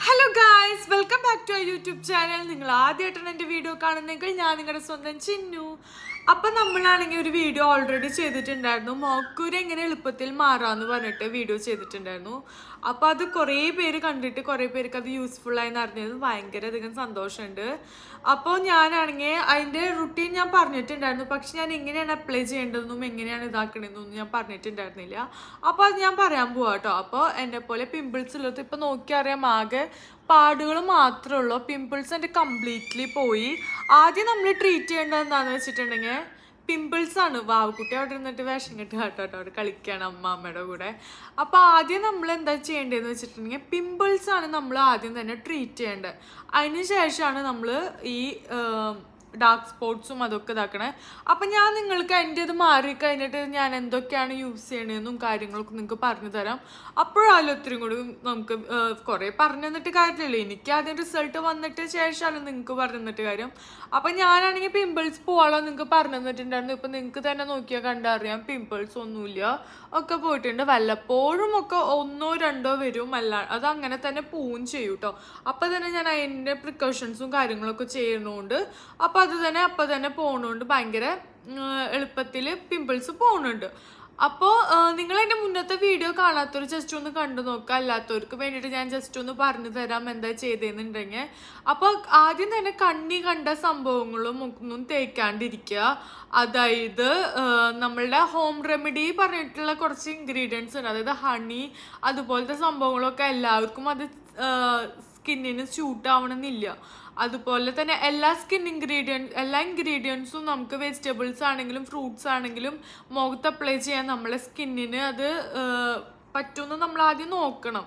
Hello guys welcome back to YouTube channel നിങ്ങൾ ആദ്യമായിട്ടാണ് എന്റെ വീഡിയോ കാണുന്നെങ്കിൽ ഞാൻ നിങ്ങളുടെ സ്വന്തം ചിന്നു. അപ്പം നമ്മളാണെങ്കിൽ ഒരു വീഡിയോ ഓൾറെഡി ചെയ്തിട്ടുണ്ടായിരുന്നു. മോക്കൂര് എങ്ങനെ എളുപ്പത്തിൽ മാറാന്ന് പറഞ്ഞിട്ട് വീഡിയോ ചെയ്തിട്ടുണ്ടായിരുന്നു. അപ്പോൾ അത് കുറേ പേര് കണ്ടിട്ട് കുറേ പേർക്ക് അത് യൂസ്ഫുൾ ആയി അറിഞ്ഞത് ഭയങ്കര അധികം സന്തോഷമുണ്ട്. അപ്പോൾ ഞാനാണെങ്കിൽ അതിന്റെ റുട്ടീൻ ഞാൻ പറഞ്ഞിട്ടുണ്ടായിരുന്നു. പക്ഷെ ഞാൻ എങ്ങനെയാണ് അപ്ലൈ ചെയ്യേണ്ടതെന്നും എങ്ങനെയാണ് ഇതാക്കണതെന്നൊന്നും ഞാൻ പറഞ്ഞിട്ടുണ്ടായിരുന്നില്ല. അപ്പോൾ അത് ഞാൻ പറയാൻ പോവാം കേട്ടോ അപ്പോൾ എന്നെ പോലെ പിമ്പിൾസ് ഉള്ളത് ഇപ്പോൾ നോക്കിയറിയാം ആകെ പാടുകൾ മാത്രമേ ഉള്ളൂ. പിമ്പിൾസ് എന്റെ കംപ്ലീറ്റ്ലി പോയി. ആദ്യം നമ്മൾ ട്രീറ്റ് ചെയ്യേണ്ടത് എന്താണെന്ന് വെച്ചിട്ടുണ്ടെങ്കിൽ പിമ്പിൾസ് ആണ്. വാവുകുട്ടി അവിടെ ഇരുന്നിട്ട് വേഷം കെട്ടി കേട്ടോ അവിടെ കളിക്കുകയാണ് അമ്മ അമ്മയുടെ കൂടെ. അപ്പോൾ ആദ്യം നമ്മൾ എന്താ ചെയ്യേണ്ടതെന്ന് വെച്ചിട്ടുണ്ടെങ്കിൽ പിമ്പിൾസ് ആണ് നമ്മൾ ആദ്യം തന്നെ ട്രീറ്റ് ചെയ്യേണ്ടത്. അതിന് ശേഷമാണ് നമ്മൾ ഈ ഡാർക്ക് സ്പോട്ട്സും അതൊക്കെ ഇതാക്കണേ. അപ്പം ഞാൻ നിങ്ങൾക്ക് എന്റെ ഇത് മാറി കഴിഞ്ഞിട്ട് ഞാൻ എന്തൊക്കെയാണ് യൂസ് ചെയ്യണതെന്നും കാര്യങ്ങളൊക്കെ നിങ്ങൾക്ക് പറഞ്ഞു തരാം. അപ്പോഴാലും ഒത്തിരി കൂടി നമുക്ക് കുറേ പറഞ്ഞു തന്നിട്ട് കാര്യമില്ല എനിക്ക് ആദ്യം റിസൾട്ട് വന്നിട്ട് ശേഷമാണ് നിങ്ങൾക്ക് പറഞ്ഞു തന്നിട്ട് കാര്യം. അപ്പം ഞാനാണെങ്കിൽ പിമ്പിൾസ് പോവാളോ നിങ്ങൾക്ക് പറഞ്ഞു തന്നിട്ടുണ്ടായിരുന്നു. ഇപ്പം നിങ്ങൾക്ക് തന്നെ നോക്കിയാൽ കണ്ടറിയാം. പിമ്പിൾസ് ഒന്നുമില്ല. ഒക്കെ പോയിട്ടുണ്ട്. വല്ലപ്പോഴും ഒക്കെ ഒന്നോ രണ്ടോ വരും. അല്ല അത് അങ്ങനെ തന്നെ പോവും ചെയ്യും കേട്ടോ അപ്പം തന്നെ ഞാൻ അതിന്റെ പ്രിക്കോഷൻസും കാര്യങ്ങളൊക്കെ ചെയ്യുന്നതുകൊണ്ട് അപ്പം അത് തന്നെ അപ്പോൾ തന്നെ പോണോണ്ട്. ഭയങ്കര എളുപ്പത്തിൽ പിമ്പിൾസ് പോകുന്നുണ്ട് അപ്പോൾ നിങ്ങൾ എന്റെ മുന്നത്തെ വീഡിയോ കാണാത്തവർ ജസ്റ്റ് ഒന്ന് കണ്ടു നോക്കുക അല്ലാത്തവർക്ക് വേണ്ടിയിട്ട് ഞാൻ ജസ്റ്റ് ഒന്ന് പറഞ്ഞു തരാം എന്താ ചെയ്തതെന്നുണ്ടെങ്കിൽ അപ്പോൾ ആദ്യം തന്നെ കണ്ണി കണ്ട സംഭവങ്ങളും ഒന്നും തേക്കാണ്ടിരിക്കുക. അതായത് നമ്മളുടെ ഹോം റെമഡി പറഞ്ഞിട്ടുള്ള കുറച്ച് ഇൻഗ്രീഡിയൻസ് ഉണ്ട്. അതായത് ഹണി അതുപോലത്തെ സംഭവങ്ങളൊക്കെ എല്ലാവർക്കും അത് സ്കിന്നിന് സ്യൂട്ട് ആവണമെന്നില്ല. അതുപോലെ തന്നെ എല്ലാ സ്കിൻ ഇൻഗ്രീഡിയന്റ് എല്ലാ ഇൻഗ്രീഡിയൻസും നമുക്ക് വെജിറ്റബിൾസ് ആണെങ്കിലും ഫ്രൂട്ട്സ് ആണെങ്കിലും മുഖത്ത് അപ്ലൈ ചെയ്യാൻ നമ്മളെ സ്കിന്നിന് അത് പറ്റുമെന്ന് നമ്മൾ ആദ്യം നോക്കണം.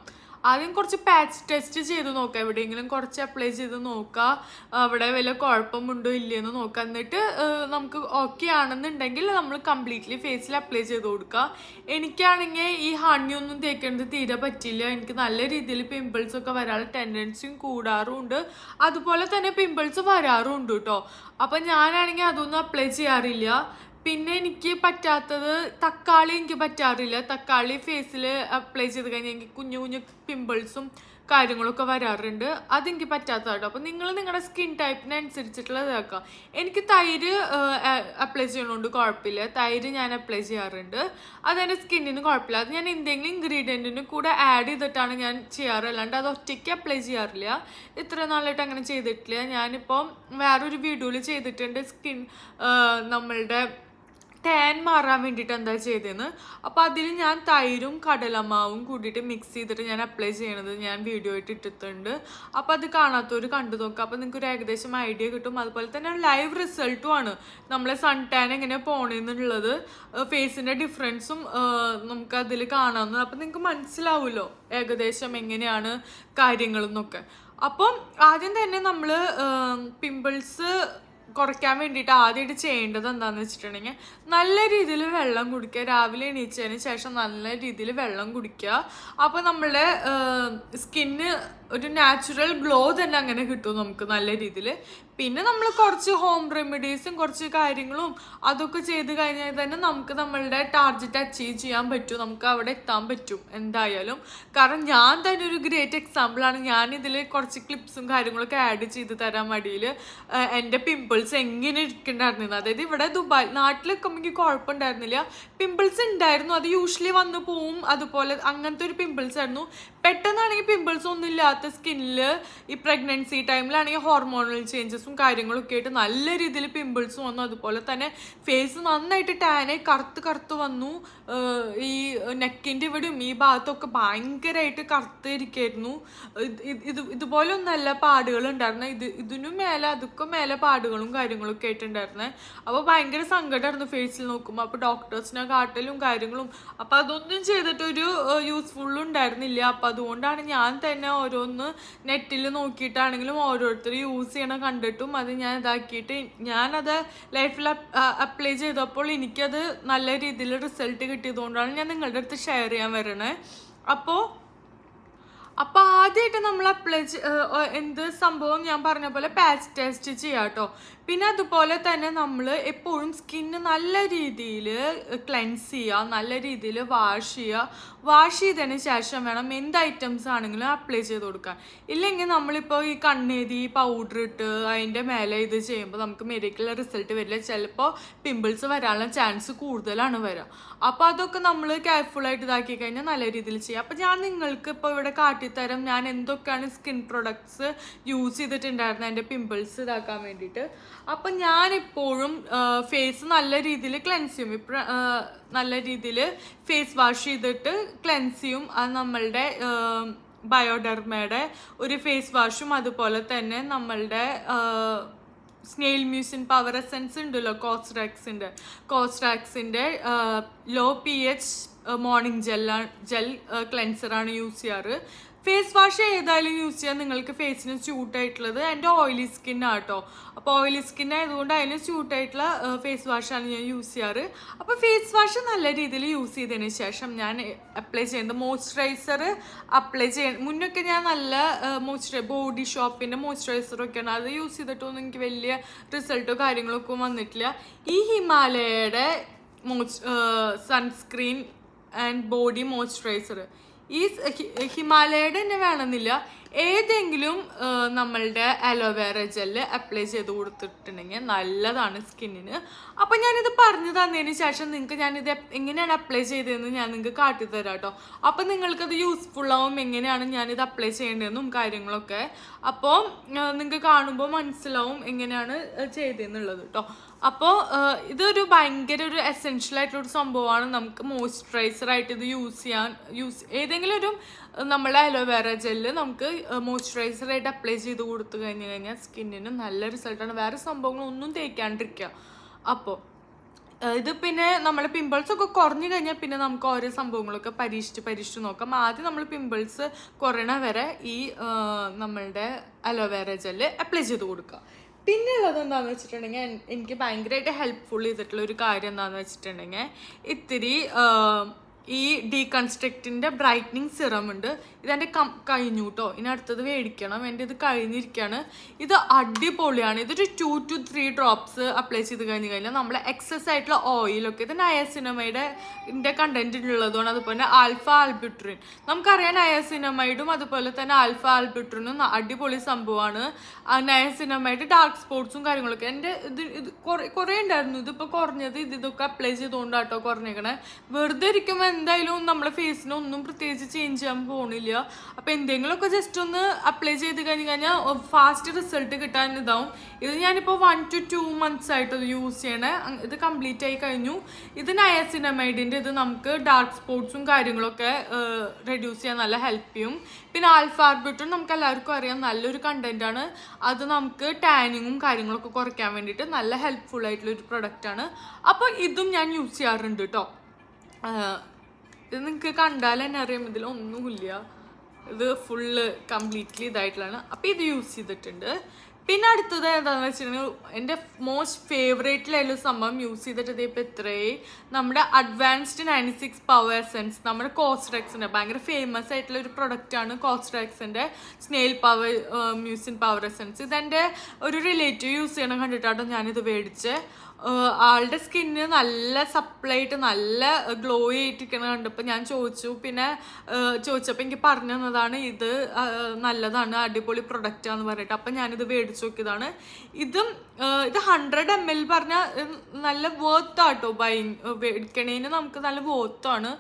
ആദ്യം കുറച്ച് പാച്ച് ടെസ്റ്റ് ചെയ്ത് നോക്കുക എവിടെയെങ്കിലും കുറച്ച് അപ്ലൈ ചെയ്ത് നോക്കുക അവിടെ വല്ല കുഴപ്പമുണ്ടോ ഇല്ലയെന്ന് നോക്കുക എന്നിട്ട് നമുക്ക് ഓക്കെ ആണെന്നുണ്ടെങ്കിൽ നമ്മൾ കംപ്ലീറ്റ്ലി ഫേസിൽ അപ്ലൈ ചെയ്ത് കൊടുക്കുക എനിക്കാണെങ്കിൽ ഈ ഹണി ഒന്നും തേക്കേണ്ടത് തീരെ പറ്റില്ല. എനിക്ക് നല്ല രീതിയിൽ പിമ്പിൾസ് ഒക്കെ വരാനുള്ള ടെൻഡൻസിയും കൂടാറുമുണ്ട് അതുപോലെ തന്നെ പിമ്പിൾസ് വരാറുമുണ്ട് കേട്ടോ അപ്പം ഞാനാണെങ്കിൽ അതൊന്നും അപ്ലൈ ചെയ്യാറില്ല. പിന്നെ എനിക്ക് പറ്റാത്തത് തക്കാളി എനിക്ക് പറ്റാറില്ല. തക്കാളി ഫേസിൽ അപ്ലൈ ചെയ്ത് കഴിഞ്ഞാൽ എനിക്ക് കുഞ്ഞു കുഞ്ഞു പിമ്പിൾസും കാര്യങ്ങളൊക്കെ വരാറുണ്ട്. അതെനിക്ക് പറ്റാത്തതാട്ടോ. അപ്പം നിങ്ങൾ നിങ്ങളുടെ സ്കിൻ ടൈപ്പിനനുസരിച്ചിട്ടുള്ള ഇതാക്കുക എനിക്ക് തൈര് അപ്ലൈ ചെയ്യണോണ്ട് കുഴപ്പമില്ല തൈര് ഞാൻ അപ്ലൈ ചെയ്യാറുണ്ട്. അതെന്റെ സ്കിന്നിന് കുഴപ്പമില്ല അത് ഞാൻ എന്തെങ്കിലും ഇൻഗ്രീഡിയന്റിന് കൂടെ ആഡ് ചെയ്തിട്ടാണ് ഞാൻ ചെയ്യാറ്. അല്ലാണ്ട് അത് ഒറ്റയ്ക്ക് അപ്ലൈ ചെയ്യാറില്ല. ഇത്ര നാളായിട്ട് അങ്ങനെ ചെയ്തിട്ടില്ല. ഞാനിപ്പം വേറൊരു വീഡിയോയിൽ ചെയ്തിട്ടുണ്ട് സ്കിൻ നമ്മളുടെ ടാൻ മാറാൻ വേണ്ടിയിട്ട് എന്താ ചെയ്തതെന്ന് അപ്പോൾ അതിൽ ഞാൻ തൈരും കടലമാവും കൂടിയിട്ട് മിക്സ് ചെയ്തിട്ട് ഞാൻ അപ്ലൈ ചെയ്യണത് ഞാൻ വീഡിയോ ആയിട്ട് ഇട്ടിട്ടുണ്ട്. അപ്പോൾ അത് കാണാത്തവർ കണ്ടു നോക്കുക അപ്പോൾ നിങ്ങൾക്ക് ഒരു ഏകദേശം ഐഡിയ കിട്ടും. അതുപോലെ തന്നെ ലൈവ് റിസൾട്ടും ആണ്. നമ്മളെ സൺ ടാൻ എങ്ങനെ പോണെന്നുള്ളത് ഫേസിന്റെ ഡിഫറൻസും നമുക്ക് അതിൽ കാണാവുന്നത് അപ്പോൾ നിങ്ങൾക്ക് മനസ്സിലാവുമല്ലോ ഏകദേശം എങ്ങനെയാണ് കാര്യങ്ങളെന്നൊക്കെ. അപ്പം ആദ്യം തന്നെ നമ്മൾ പിമ്പിൾസ് കുറയ്ക്കാൻ വേണ്ടിയിട്ട് ആദ്യമായിട്ട് ചെയ്യേണ്ടത് എന്താണെന്ന് വെച്ചിട്ടുണ്ടെങ്കിൽ നല്ല രീതിയിൽ വെള്ളം കുടിക്കുക. രാവിലെ എണീച്ചതിന് ശേഷം നല്ല രീതിയിൽ വെള്ളം കുടിക്കുക. അപ്പോൾ നമ്മളുടെ സ്കിന്ന് ഒരു നാച്ചുറൽ ഗ്ലോ തന്നെ അങ്ങനെ കിട്ടും നമുക്ക് നല്ല രീതിയിൽ പിന്നെ നമ്മൾ കുറച്ച് ഹോം റെമഡീസും കുറച്ച് കാര്യങ്ങളും അതൊക്കെ ചെയ്ത് കഴിഞ്ഞാൽ തന്നെ നമുക്ക് നമ്മളുടെ ടാർഗറ്റ് അച്ചീവ് ചെയ്യാൻ പറ്റും. നമുക്ക് അവിടെ എത്താൻ പറ്റും എന്തായാലും. കാരണം ഞാൻ തന്നെ ഒരു ഗ്രേറ്റ് എക്സാമ്പിളാണ് ഞാൻ ഇതിൽ കുറച്ച് ക്ലിപ്സും കാര്യങ്ങളൊക്കെ ആഡ് ചെയ്ത് തരാൻ മടിയിൽ എന്റെ പിമ്പിൾസ് എങ്ങനെ ഇരിക്കണ്ടായിരുന്നത് അതായത് ഇവിടെ ദുബായ് നാട്ടിലൊക്കെ എനിക്ക് കുഴപ്പമുണ്ടായിരുന്നില്ല. പിമ്പിൾസ് ഉണ്ടായിരുന്നു. അത് യൂഷ്വലി വന്നു പോവും. അതുപോലെ അങ്ങനത്തെ ഒരു പിമ്പിൾസ് ആയിരുന്നു. പെട്ടെന്നാണെങ്കിൽ പിമ്പിൾസ് ഒന്നും ഇല്ലാത്ത സ്കിന്നിൽ ഈ പ്രഗ്നൻസി ടൈമിലാണെങ്കിൽ ഹോർമോണൽ ചേഞ്ചസും കാര്യങ്ങളൊക്കെ ആയിട്ട് നല്ല രീതിയിൽ പിമ്പിൾസ് വന്നു. അതുപോലെ തന്നെ ഫേസ് നന്നായിട്ട് ടാനായി കറുത്ത് കറുത്ത് വന്നു. ഈ നെക്കിന്റെ ഇവിടെയും ഈ ഭാഗത്തൊക്കെ ഭയങ്കരമായിട്ട് കറുത്ത് ഇരിക്കായിരുന്നു ഇത് ഇത് ഇത് ഇതുപോലെ ഒന്നല്ല പാടുകൾ ഉണ്ടായിരുന്നത് ഇത് ഇതിനും മേലെ അതൊക്കെ മേലെ പാടുകളും കാര്യങ്ങളൊക്കെ ആയിട്ടുണ്ടായിരുന്നത് അപ്പോൾ ഭയങ്കര സങ്കടമായിരുന്നു ഫേസിൽ നോക്കുമ്പോൾ അപ്പോൾ ഡോക്ടേഴ്സിനെ കാട്ടലും കാര്യങ്ങളും. അപ്പോൾ അതൊന്നും ചെയ്തിട്ടൊരു യൂസ്ഫുൾ ഉണ്ടായിരുന്നില്ല. അപ്പോൾ അതുകൊണ്ടാണ് ഞാൻ തന്നെ ഓരോന്ന് നെറ്റിൽ നോക്കിയിട്ടാണെങ്കിലും ഓരോരുത്തർ യൂസ് ചെയ്യണം കണ്ടിട്ടും അത് ഞാൻ ഇതാക്കിയിട്ട് ഞാനത് ലൈഫിൽ അപ്ലൈ ചെയ്തപ്പോൾ എനിക്കത് നല്ല രീതിയിൽ റിസൾട്ട് കിട്ടിയതുകൊണ്ടാണ് ഞാൻ നിങ്ങളുടെ അടുത്ത് ഷെയർ ചെയ്യാൻ വരണേ. അപ്പോൾ അപ്പൊ ആദ്യമായിട്ട് നമ്മൾ അപ്ലൈ എന്ത് സംഭവം ഞാൻ പറഞ്ഞ പോലെ പാച്ച് ടെസ്റ്റ് ചെയ്യാം കേട്ടോ പിന്നെ അതുപോലെ തന്നെ നമ്മൾ എപ്പോഴും സ്കിന്ന് നല്ല രീതിയിൽ ക്ലെൻസ് ചെയ്യുക നല്ല രീതിയിൽ വാഷ് ചെയ്യുക വാഷ് ചെയ്തതിന് ശേഷം വേണം എന്ത് ഐറ്റംസ് ആണെങ്കിലും അപ്ലൈ ചെയ്ത് കൊടുക്കാൻ. ഇല്ലെങ്കിൽ നമ്മളിപ്പോൾ ഈ കണ്ണേതി പൗഡർ ഇട്ട് അതിന്റെ മേലെ ഇത് ചെയ്യുമ്പോൾ നമുക്ക് മെരിക്കുള്ള റിസൾട്ട് വരില്ല. ചിലപ്പോൾ പിമ്പിൾസ് വരാനുള്ള ചാൻസ് കൂടുതലാണ് വരിക അപ്പോൾ അതൊക്കെ നമ്മൾ കെയർഫുള്ളായിട്ട് ഇതാക്കി കഴിഞ്ഞാൽ നല്ല രീതിയിൽ ചെയ്യാം. അപ്പോൾ ഞാൻ നിങ്ങൾക്ക് ഇപ്പോൾ ഇവിടെ കാട്ടിത്തരാം ഞാൻ എന്തൊക്കെയാണ് സ്കിൻ പ്രൊഡക്ട്സ് യൂസ് ചെയ്തിട്ടുണ്ടായിരുന്നത് എന്റെ പിമ്പിൾസ് ഇതാക്കാൻ വേണ്ടിയിട്ട്. അപ്പം ഞാനിപ്പോഴും ഫേസ് നല്ല രീതിയിൽ ക്ലെൻസ് ചെയ്യും. ഇപ്പം നല്ല രീതിയിൽ ഫേസ് വാഷ് ചെയ്തിട്ട് ക്ലെൻസ് ചെയ്യും. അത് നമ്മളുടെ ബയോഡെർമയുടെ ഒരു ഫേസ് വാഷും അതുപോലെ തന്നെ നമ്മളുടെ സ്നെയിൽ മ്യൂസിൻ പവർ എസെൻസ് ഉണ്ടല്ലോ കോസ്ട്രാക്സിന്റെ കോസ്ട്രാക്സിന്റെ ലോ പി എച്ച് മോർണിംഗ് ജെല്ലാണ് ജെൽ ക്ലെൻസറാണ് യൂസ് ചെയ്യാറ്. ഫേസ് വാഷ് ഏതായാലും യൂസ് ചെയ്യാൻ നിങ്ങൾക്ക് ഫേസിന് സ്യൂട്ട് ആയിട്ടുള്ളത് എന്റെ ഓയിലി സ്കിൻ ആട്ടോ അപ്പോൾ ഓയിലി സ്കിൻ ആയതുകൊണ്ട് അതിന് സ്യൂട്ട് ആയിട്ടുള്ള ഫേസ് വാഷാണ് ഞാൻ യൂസ് ചെയ്യാറ്. അപ്പോൾ ഫേസ് വാഷ് നല്ല രീതിയിൽ യൂസ് ചെയ്തതിന് ശേഷം ഞാൻ അപ്ലൈ ചെയ്യുന്നത് മോയ്സ്ചറൈസർ അപ്ലൈ ചെയ്യ മുന്നൊക്കെ ഞാൻ നല്ല മോയ്സ്ചറൈ ബോഡി ഷോപ്പിന്റെ മോയ്സ്ചറൈസറൊക്കെയാണ് അത് യൂസ് ചെയ്തിട്ടൊന്നും എനിക്ക് വലിയ റിസൾട്ടോ കാര്യങ്ങളൊക്കെ വന്നിട്ടില്ല. ഈ ഹിമാലയയുടെ moist sunscreen and body moisturiser ഈ ഹിമാലയയുടെ തന്നെ വേണമെന്നില്ല. ഏതെങ്കിലും നമ്മളുടെ അലോവേറ ജെല്ല് അപ്ലൈ ചെയ്ത് കൊടുത്തിട്ടുണ്ടെങ്കിൽ നല്ലതാണ് സ്കിന്നിന്. അപ്പം ഞാനിത് പറഞ്ഞു തന്നതിന് ശേഷം നിങ്ങൾക്ക് ഞാനിത് എങ്ങനെയാണ് അപ്ലൈ ചെയ്തതെന്ന് ഞാൻ നിങ്ങൾക്ക് കാട്ടിത്തരാം കേട്ടോ അപ്പം നിങ്ങൾക്കത് യൂസ്ഫുള്ളാവും എങ്ങനെയാണ് ഞാനിത് അപ്ലൈ ചെയ്യേണ്ടതെന്നും കാര്യങ്ങളൊക്കെ. അപ്പോൾ നിങ്ങൾക്ക് കാണുമ്പോൾ മനസ്സിലാവും എങ്ങനെയാണ് ചെയ്തതെന്നുള്ളത് കേട്ടോ അപ്പോൾ ഇതൊരു ഭയങ്കര ഒരു എസെൻഷ്യൽ ആയിട്ടുള്ള ഒരു സംഭവമാണ്. നമുക്ക് മോയ്സ്ചറൈസർ ആയിട്ട് ഇത് യൂസ് ചെയ്യാൻ യൂസ് ഏതെങ്കിലും ഒരു നമ്മളെ അലോവേറ ജെല്ല് നമുക്ക് മോയ്സ്ചറൈസർ ആയിട്ട് അപ്ലൈ ചെയ്ത് കൊടുത്തു കഴിഞ്ഞ് കഴിഞ്ഞാൽ സ്കിന്നിന് നല്ല റിസൾട്ടാണ് വേറെ സംഭവങ്ങളൊന്നും തേക്കാണ്ടിരിക്കുക. അപ്പോൾ ഇത് പിന്നെ നമ്മൾ പിമ്പിൾസ് ഒക്കെ കുറഞ്ഞു കഴിഞ്ഞാൽ പിന്നെ നമുക്ക് ഓരോ സംഭവങ്ങളൊക്കെ പരീക്ഷിച്ച് പരീക്ഷിച്ച് നോക്കാം. ആദ്യം നമ്മൾ പിമ്പിൾസ് കുറയണ വരെ ഈ നമ്മളുടെ അലോവേറ ജെല്ല് അപ്ലൈ ചെയ്ത് കൊടുക്കുക. പിന്നെ ഉള്ളത് എന്താണെന്ന് വെച്ചിട്ടുണ്ടെങ്കിൽ എനിക്ക് ഭയങ്കരമായിട്ട് ഹെൽപ്ഫുൾ ചെയ്തിട്ടുള്ള ഒരു കാര്യം എന്താണെന്ന് വെച്ചിട്ടുണ്ടെങ്കിൽ ഇത്തിരി ഈ ഡീകൺസ്ട്രക്റ്റിന്റെ ബ്രൈറ്റനിങ് സിറം ഉണ്ട്. ഇതെന്റെ കം കഴിഞ്ഞു കേട്ടോ ഇനി അടുത്തത് മേടിക്കണം. എന്റെ ഇത് കഴിഞ്ഞിരിക്കുകയാണ് ഇത് അടിപൊളിയാണ്. ഇതൊരു two two three drops apply ചെയ്ത് കഴിഞ്ഞ് കഴിഞ്ഞാൽ നമ്മൾ എക്സസ് ആയിട്ടുള്ള ഓയിലൊക്കെ ഇത് നയസിനമൈഡ് ഇതിന്റെ കണ്ടന്റ് ഉള്ളതുകൊണ്ട് അതുപോലെ ആൽഫ ആൽബിട്രിൻ നമുക്കറിയാം നയസിനമൈഡും അതുപോലെ തന്നെ ആൽഫ ആൽബ്യൂട്രിനും അടിപൊളി സംഭവമാണ് നയസിനമൈഡ് ഡാർക്ക് സ്പോട്ട്സും കാര്യങ്ങളൊക്കെ. എന്റെ ഇത് ഇത് കുറേ കുറേ ഉണ്ടായിരുന്നു. ഇതിപ്പോൾ കുറഞ്ഞത് ഇത് ഇതൊക്കെ അപ്ലൈ ചെയ്തുകൊണ്ടാട്ടോ കുറഞ്ഞേക്കണേ. വെറുതെ ഇരിക്കുമ്പോൾ എന്തായാലും നമ്മളെ ഫേസിന് ഒന്നും പ്രത്യേകിച്ച് ചേഞ്ച് ചെയ്യാൻ പോകണില്ല അപ്പോൾ എന്തെങ്കിലുമൊക്കെ ജസ്റ്റ് ഒന്ന് അപ്ലൈ ചെയ്ത് കഴിഞ്ഞ് കഴിഞ്ഞാൽ ഫാസ്റ്റ് റിസൾട്ട് കിട്ടാൻ ഇതാവും. ഇത് ഞാനിപ്പോൾ വൺ ടു ടു മന്ത്സ് ആയിട്ട് യൂസ് ചെയ്യണേ. ഇത് കംപ്ലീറ്റ് ആയി കഴിഞ്ഞു. ഇത് നയസിനമൈഡിന്റെ ഇത് നമുക്ക് ഡാർക്ക് സ്പോട്ട്സും കാര്യങ്ങളൊക്കെ റെഡ്യൂസ് ചെയ്യാൻ നല്ല ഹെൽപ്പ് ചെയ്യും. പിന്നെ ആൽഫാർബിട്ടും നമുക്ക് എല്ലാവർക്കും അറിയാം നല്ലൊരു കണ്ടന്റ് ആണ്. അത് നമുക്ക് ടാനിങ്ങും കാര്യങ്ങളൊക്കെ കുറയ്ക്കാൻ വേണ്ടിയിട്ട് നല്ല ഹെൽപ്ഫുൾ ആയിട്ടുള്ള ഒരു പ്രൊഡക്റ്റ് ആണ്. അപ്പോൾ ഇതും ഞാൻ യൂസ് ചെയ്യാറുണ്ട് കേട്ടോ ഇത് നിങ്ങൾക്ക് കണ്ടാൽ തന്നെ അറിയാം. ഇതിലൊന്നുമില്ല ഇത് ഫുള്ള് കംപ്ലീറ്റ്ലി ഇതായിട്ടുള്ളതാണ്. അപ്പോൾ ഇത് യൂസ് ചെയ്തിട്ടുണ്ട്. പിന്നെ അടുത്തത് എന്താണെന്ന് വെച്ചിട്ടുണ്ടെങ്കിൽ എന്റെ മോസ്റ്റ് ഫേവറേറ്റിലായുള്ള സംഭവം യൂസ് ചെയ്തിട്ട് ഇതിപ്പോൾ എത്രയേ നമ്മുടെ advanced ninety six power essence നമ്മുടെ കോസ്ട്രാക്സിന്റെ ഭയങ്കര ഫേമസ് ആയിട്ടുള്ള ഒരു പ്രൊഡക്റ്റാണ് കോസ്ട്രാക്സിന്റെ snail power mucin power essence ഇതെന്റെ ഒരു റിലേറ്റീവ് യൂസ് ചെയ്യണം കണ്ടിട്ടാട്ടോ ഞാനിത് മേടിച്ച്. ആളുടെ സ്കിന്ന് നല്ല സപ്ലൈ ആയിട്ട് നല്ല ഗ്ലോ ആയിട്ടിരിക്കണ കണ്ടപ്പോൾ ഞാൻ ചോദിച്ചു. പിന്നെ ചോദിച്ചപ്പോൾ എനിക്ക് പറഞ്ഞു തന്നതാണ് ഇത് നല്ലതാണ് അടിപൊളി പ്രൊഡക്റ്റ് ആണെന്ന് പറഞ്ഞിട്ട്. അപ്പം ഞാനിത് മേടിച്ചു നോക്കിയതാണ്. ഇതും ഇത് ഹൺഡ്രഡ് എം എൽ പറഞ്ഞാൽ നല്ല വേർത്ത് ആട്ടോ ബൈ മേടിക്കണേന് നമുക്ക് നല്ല വേർത്താണ്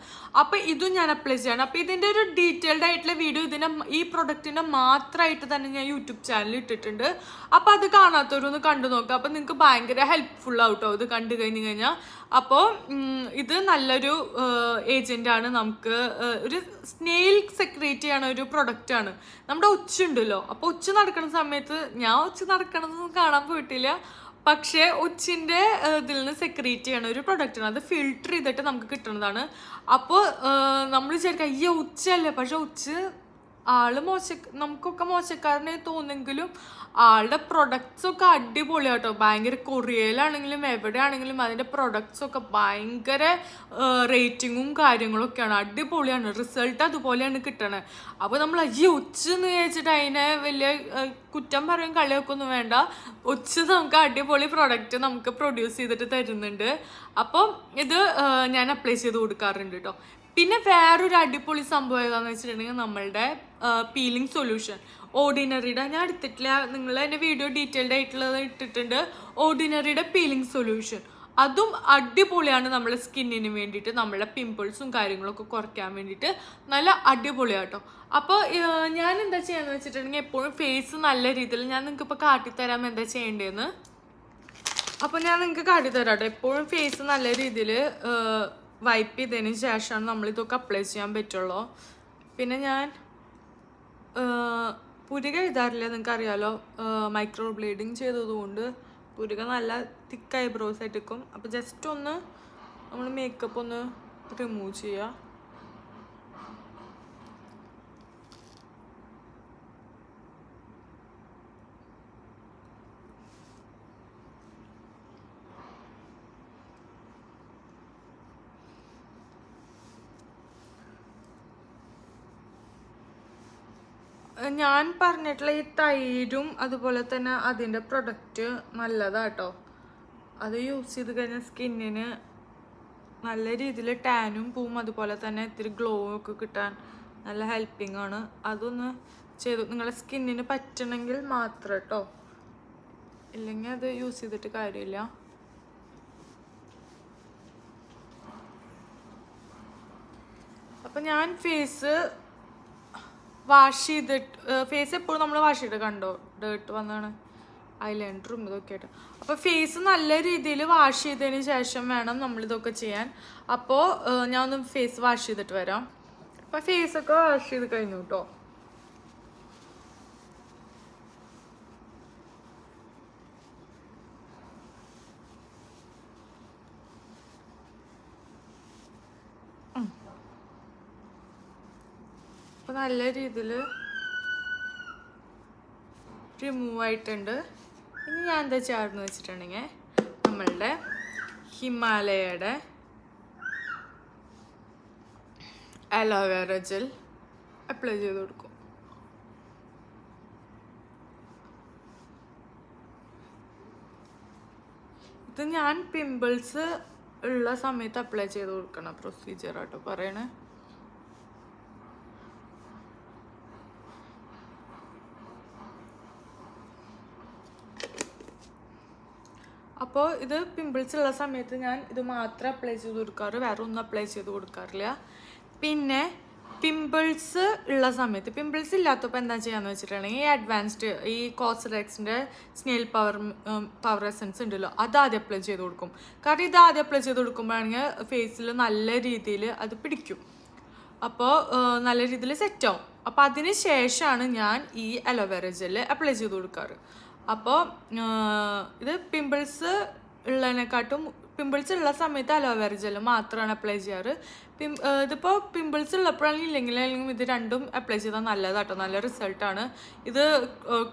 അപ്പം ഇതും ഞാൻ അപ്ലൈ ചെയ്യണം. അപ്പം ഇതിന്റെ ഒരു ഡീറ്റെയിൽഡ് ആയിട്ടുള്ള വീഡിയോ ഇതിനെ ഈ പ്രൊഡക്റ്റിന്റെ മാത്രമായിട്ട് തന്നെ ഞാൻ യൂട്യൂബ് ചാനലിൽ ഇട്ടിട്ടുണ്ട്. അപ്പം അത് കാണാത്തവരൊന്ന് കണ്ടു നോക്കുക അപ്പം നിങ്ങൾക്ക് ഭയങ്കര ഹെൽപ്ഫുൾ ആവും കേട്ടോ ഇത് കണ്ടു കഴിഞ്ഞ് കഴിഞ്ഞാൽ അപ്പോൾ ഇത് നല്ലൊരു ഏജന്റാണ് നമുക്ക് ഒരു സ്നെയിൽ സെക്രേറ്റ് ചെയ്യണ ഒരു പ്രൊഡക്റ്റ് ആണ്. നമ്മുടെ ഉച്ച ഉണ്ടല്ലോ. അപ്പോൾ ഉച്ച നടക്കുന്ന സമയത്ത് ഞാൻ ഉച്ച നടക്കണതൊന്നും കാണാൻ പോയിട്ടില്ല. പക്ഷേ ഉച്ചിന്റെ ഇതിൽ നിന്ന് സെക്രീറ്റ് ചെയ്യണ ഒരു പ്രൊഡക്റ്റാണ് അത് ഫിൽട്ടർ ചെയ്തിട്ട് നമുക്ക് കിട്ടുന്നതാണ് അപ്പോൾ നമ്മൾ വിചാരിക്കുക അയ്യോ ഉച്ചയല്ലേ പക്ഷെ ഉച്ച ആൾ മോശ നമുക്കൊക്കെ മോശക്കാരനെ തോന്നെങ്കിലും ആളുടെ പ്രൊഡക്ട്സ് ഒക്കെ അടിപൊളിയാട്ടോ. ഭയങ്കര കൊറിയയിലാണെങ്കിലും എവിടെയാണെങ്കിലും അതിന്റെ പ്രൊഡക്ട്സ് ഒക്കെ ഭയങ്കര റേറ്റിങ്ങും കാര്യങ്ങളൊക്കെയാണ്. അടിപൊളിയാണ്. റിസൾട്ട് അതുപോലെയാണ് കിട്ടണത് അപ്പോൾ നമ്മൾ അയ്യോ ഉച്ചെന്ന് വിചാരിച്ചിട്ട് അതിനെ വലിയ കുറ്റം പറയും കളിയൊക്കെ വേണ്ട. ഉച്ച നമുക്ക് അടിപൊളി പ്രൊഡക്റ്റ് നമുക്ക് പ്രൊഡ്യൂസ് ചെയ്തിട്ട് തരുന്നുണ്ട്. അപ്പം ഇത് ഞാൻ അപ്ലൈ ചെയ്ത് കൊടുക്കാറുണ്ട് കേട്ടോ പിന്നെ വേറൊരു അടിപൊളി സംഭവം ഏതാന്ന് വെച്ചിട്ടുണ്ടെങ്കിൽ നമ്മളുടെ പീലിംഗ് സൊല്യൂഷൻ ഓർഡിനറിയുടെ ഞാൻ എടുത്തിട്ടില്ല. നിങ്ങൾ എന്റെ വീഡിയോ ഡീറ്റെയിൽഡ് ആയിട്ടുള്ളത് ഇട്ടിട്ടുണ്ട്. ഓർഡിനറിയുടെ പീലിംഗ് സൊല്യൂഷൻ അതും അടിപൊളിയാണ് നമ്മുടെ സ്കിന്നിന് വേണ്ടിയിട്ട്. നമ്മളെ പിമ്പിൾസും കാര്യങ്ങളൊക്കെ കുറയ്ക്കാൻ വേണ്ടിയിട്ട്. നല്ല അടിപൊളിയാട്ടോ. അപ്പോൾ ഞാൻ എന്താ ചെയ്യാന്ന് വെച്ചിട്ടുണ്ടെങ്കിൽ എപ്പോഴും ഫേസ് നല്ല രീതിയിൽ ഞാൻ നിങ്ങൾക്ക് ഇപ്പോൾ കാട്ടിത്തരാം എന്താ ചെയ്യേണ്ടതെന്ന് അപ്പോൾ ഞാൻ നിങ്ങൾക്ക് കാട്ടിത്തരാം കേട്ടോ എപ്പോഴും ഫേസ് നല്ല രീതിയിൽ വൈപ്പ് ചെയ്തതിന് ശേഷമാണ് നമ്മളിതൊക്കെ അപ്ലൈ ചെയ്യാൻ പറ്റുള്ളൂ. പിന്നെ ഞാൻ പുരുക എഴുതാറില്ല നിങ്ങൾക്ക് അറിയാലോ? മൈക്രോ ബ്ലീഡിങ് ചെയ്തതുകൊണ്ട് പുരുക നല്ല തിക്ക് ഐബ്രോസ് ആയിട്ട് നിൽക്കും. അപ്പോൾ ജസ്റ്റ് ഒന്ന് നമ്മൾ മേക്കപ്പ് ഒന്ന് റിമൂവ് ചെയ്യുക. ഞാൻ പറഞ്ഞിട്ടുള്ള ഈ തൈരും അതുപോലെ തന്നെ അതിന്റെ പ്രൊഡക്റ്റ് നല്ലതാട്ടോ അത് യൂസ് ചെയ്ത് കഴിഞ്ഞാൽ സ്കിന്നിന് നല്ല രീതിയിൽ ടാനും പൂവും അതുപോലെ തന്നെ ഇത്തിരി ഗ്ലോ ഒക്കെ കിട്ടാൻ നല്ല ഹെൽപ്പിംഗ് ആണ്. അതൊന്ന് ചെയ്തു. നിങ്ങളുടെ സ്കിന്നിന് പറ്റണമെങ്കിൽ മാത്രം കേട്ടോ ഇല്ലെങ്കിൽ അത് യൂസ് ചെയ്തിട്ട് കാര്യമില്ല. അപ്പം ഞാൻ ഫേസ് വാഷ് ചെയ്തിട്ട് ഫേസ് എപ്പോഴും നമ്മൾ വാഷ് ചെയ്തിട്ട് കണ്ടോ? ഡേർട്ട് വന്നാണ്. ഐലൈനറും ഇതൊക്കെ ആയിട്ട്. അപ്പോൾ ഫേസ് നല്ല രീതിയിൽ വാഷ് ചെയ്തതിന് ശേഷം വേണം നമ്മൾ ഇതൊക്കെ ചെയ്യാൻ. അപ്പോൾ ഞാൻ ഒന്ന് ഫേസ് വാഷ് ചെയ്തിട്ട് വരാം. അപ്പോൾ ഫേസ് ഒക്കെ വാഷ് ചെയ്ത് കഴിഞ്ഞു കേട്ടോ നല്ല രീതിയിൽ റിമൂവ് ആയിട്ടുണ്ട്. ഇനി ഞാൻ എന്താ ചേർന്ന് വെച്ചിട്ടുണ്ടെങ്കിൽ നമ്മളുടെ ഹിമാലയയുടെ അലോവേറ ജെൽ അപ്ലൈ ചെയ്ത് കൊടുക്കും. ഇത് ഞാൻ പിമ്പിൾസ് ഉള്ള സമയത്ത് അപ്ലൈ ചെയ്ത് കൊടുക്കണം പ്രൊസീജിയർ ആട്ടോ. പറയണേ? അപ്പോൾ ഇത് പിമ്പിൾസ് ഉള്ള സമയത്ത് ഞാൻ ഇത് മാത്രം അപ്ലൈ ചെയ്ത് കൊടുക്കാറ്. വേറെ ഒന്നും അപ്ലൈ ചെയ്ത് കൊടുക്കാറില്ല. പിന്നെ പിമ്പിൾസ് ഉള്ള സമയത്ത് പിമ്പിൾസ് ഇല്ലാത്തപ്പോൾ എന്താ ചെയ്യാന്ന് വെച്ചിട്ടുണ്ടെങ്കിൽ ഈ അഡ്വാൻസ്ഡ് ഈ കോസറെക്സിന്റെ സ്നെയിൽ പവർ പവർ എസൻസ് ഉണ്ടല്ലോ അത് ആദ്യം അപ്ലൈ ചെയ്ത് കൊടുക്കും. കാരണം ഇത് ആദ്യം അപ്ലൈ ചെയ്ത് കൊടുക്കുമ്പോഴാണെങ്കിൽ ഫേസിൽ നല്ല രീതിയിൽ അത് പിടിക്കും. അപ്പോൾ നല്ല രീതിയിൽ സെറ്റ് ആവും. അപ്പോൾ അതിന് ശേഷമാണ് ഞാൻ ഈ അലോവേറ ജെല്ല് അപ്ലൈ ചെയ്ത് കൊടുക്കാറ്. അപ്പോൾ ഇത് പിമ്പിൾസ് ഉള്ളതിനെക്കാട്ടും പിമ്പിൾസ് ഉള്ള സമയത്ത് അലോവേറ ജെൽ മാത്രമാണ് അപ്ലൈ ചെയ്യാറ്. പിം ഇതിപ്പോൾ പിമ്പിൾസ് ഉള്ളപ്പോഴാണെങ്കിൽ ഇല്ലെങ്കിൽ അല്ലെങ്കിൽ ഇത് രണ്ടും അപ്ലൈ ചെയ്താൽ നല്ലതാട്ടോ. നല്ല റിസൾട്ടാണ് ഇത്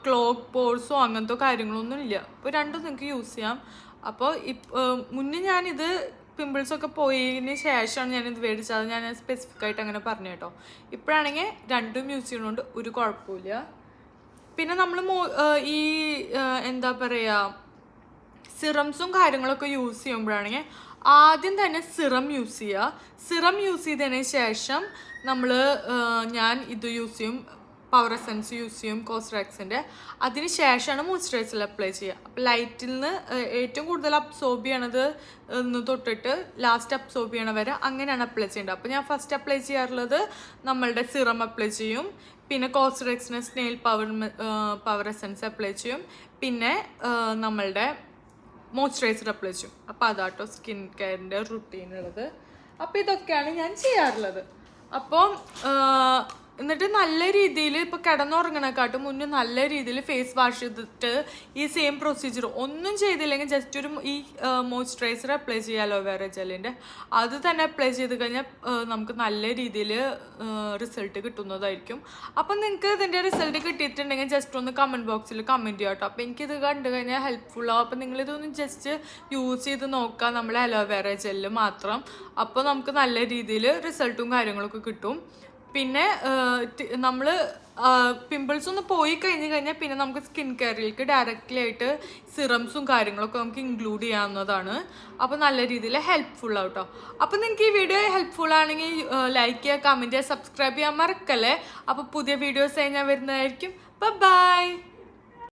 ക്ലോക്ക് പോഴ്സോ അങ്ങനത്തെ കാര്യങ്ങളൊന്നും ഇല്ല. അപ്പോൾ രണ്ടും നിങ്ങൾക്ക് യൂസ് ചെയ്യാം. അപ്പോൾ മുന്നേ ഞാനിത് പിമ്പിൾസൊക്കെ പോയതിന് ശേഷമാണ് ഞാനിത് മേടിച്ചത് ഞാൻ സ്പെസിഫിക് ആയിട്ട് അങ്ങനെ പറഞ്ഞു കേട്ടോ. ഇപ്പോഴാണെങ്കിൽ രണ്ടും യൂസ് ചെയ്യുന്നതുകൊണ്ട് ഒരു കുഴപ്പമില്ല പിന്നെ നമ്മൾ ഈ എന്താ പറയുക സിറംസും കാര്യങ്ങളൊക്കെ യൂസ് ചെയ്യുമ്പോഴാണെങ്കിൽ ആദ്യം തന്നെ സിറം യൂസ് ചെയ്യുക. സിറം യൂസ് ചെയ്തതിന് ശേഷം നമ്മൾ ഞാൻ ഇത് യൂസ് ചെയ്യും. പവർ എസൻസ് യൂസ് ചെയ്യും കോസ്ട്രാക്സിന്റെ അതിന് ശേഷമാണ് മോയ്സ്ചറൈസർ അപ്ലൈ ചെയ്യുക. അപ്പോൾ ലൈറ്റിൽ നിന്ന് ഏറ്റവും കൂടുതൽ അബ്സോർബ് ചെയ്യണത് ഒന്ന് തൊട്ടിട്ട് ലാസ്റ്റ് അബ്സോർബ് ചെയ്യണ വരെ അങ്ങനെയാണ് അപ്ലൈ ചെയ്യേണ്ടത്. അപ്പോൾ ഞാൻ ഫസ്റ്റ് അപ്ലൈ ചെയ്യാറുള്ളത് നമ്മളുടെ സിറം അപ്ലൈ ചെയ്യും. പിന്നെ കോസ്ട്രാക്സിന് snail power power essence apply ചെയ്യും. പിന്നെ നമ്മളുടെ മോയ്സ്ചറൈസർ അപ്ലൈ ചെയ്യും. അപ്പോൾ അതാട്ടോ സ്കിൻ കെയറിന്റെ റുട്ടീൻ ഉള്ളത്. അപ്പോൾ ഇതൊക്കെയാണ് ഞാൻ ചെയ്യാറുള്ളത്. അപ്പോൾ എന്നിട്ട് നല്ല രീതിയിൽ ഇപ്പോൾ കിടന്നുറങ്ങണേക്കാട്ടും മുന്നേ നല്ല രീതിയിൽ ഫേസ് വാഷ് ചെയ്തിട്ട് ഈ സെയിം പ്രൊസീജിയർ ഒന്നും ചെയ്തില്ലെങ്കിൽ ജസ്റ്റ് ഒരു ഈ മോയ്സ്ചറൈസർ അപ്ലൈ ചെയ്യുക അലോവേറ ജെല്ലിന്റെ അത് തന്നെ അപ്ലൈ ചെയ്ത് കഴിഞ്ഞാൽ നമുക്ക് നല്ല രീതിയിൽ റിസൾട്ട് കിട്ടുന്നതായിരിക്കും. അപ്പം നിങ്ങൾക്ക് ഇതിന്റെ റിസൾട്ട് കിട്ടിയിട്ടുണ്ടെങ്കിൽ ജസ്റ്റ് ഒന്ന് കമന്റ് ബോക്സിൽ കമന്റ് ചെയ്യാം കേട്ടോ അപ്പോൾ എനിക്കിത് കണ്ടു കഴിഞ്ഞാൽ ഹെൽപ്ഫുൾ ആവും. അപ്പം നിങ്ങളിതൊന്ന് ജസ്റ്റ് യൂസ് ചെയ്ത് നോക്കുക നമ്മൾ അലോവേറ ജെല്ല് മാത്രം. അപ്പോൾ നമുക്ക് നല്ല രീതിയിൽ റിസൾട്ടും കാര്യങ്ങളൊക്കെ കിട്ടും. പിന്നെ നമ്മൾ പിമ്പിൾസ് ഒന്ന് പോയി കഴിഞ്ഞ് കഴിഞ്ഞാൽ പിന്നെ നമുക്ക് സ്കിൻ കെയറിലേക്ക് ഡയറക്റ്റ്ലി ആയിട്ട് സിറംസും കാര്യങ്ങളൊക്കെ നമുക്ക് ഇൻക്ലൂഡ് ചെയ്യാവുന്നതാണ്. അപ്പോൾ നല്ല രീതിയിൽ ഹെൽപ്ഫുൾ കേട്ടോ അപ്പോൾ നിങ്ങൾക്ക് ഈ വീഡിയോ ഹെൽപ്ഫുൾ ആണെങ്കിൽ ലൈക്ക് ചെയ്യുക കമന്റ് ചെയ്യുക സബ്സ്ക്രൈബ് ചെയ്യാൻ മറക്കല്ലേ? അപ്പോൾ പുതിയ വീഡിയോസ് കഴിഞ്ഞാൽ വരുന്നതായിരിക്കും. ബൈ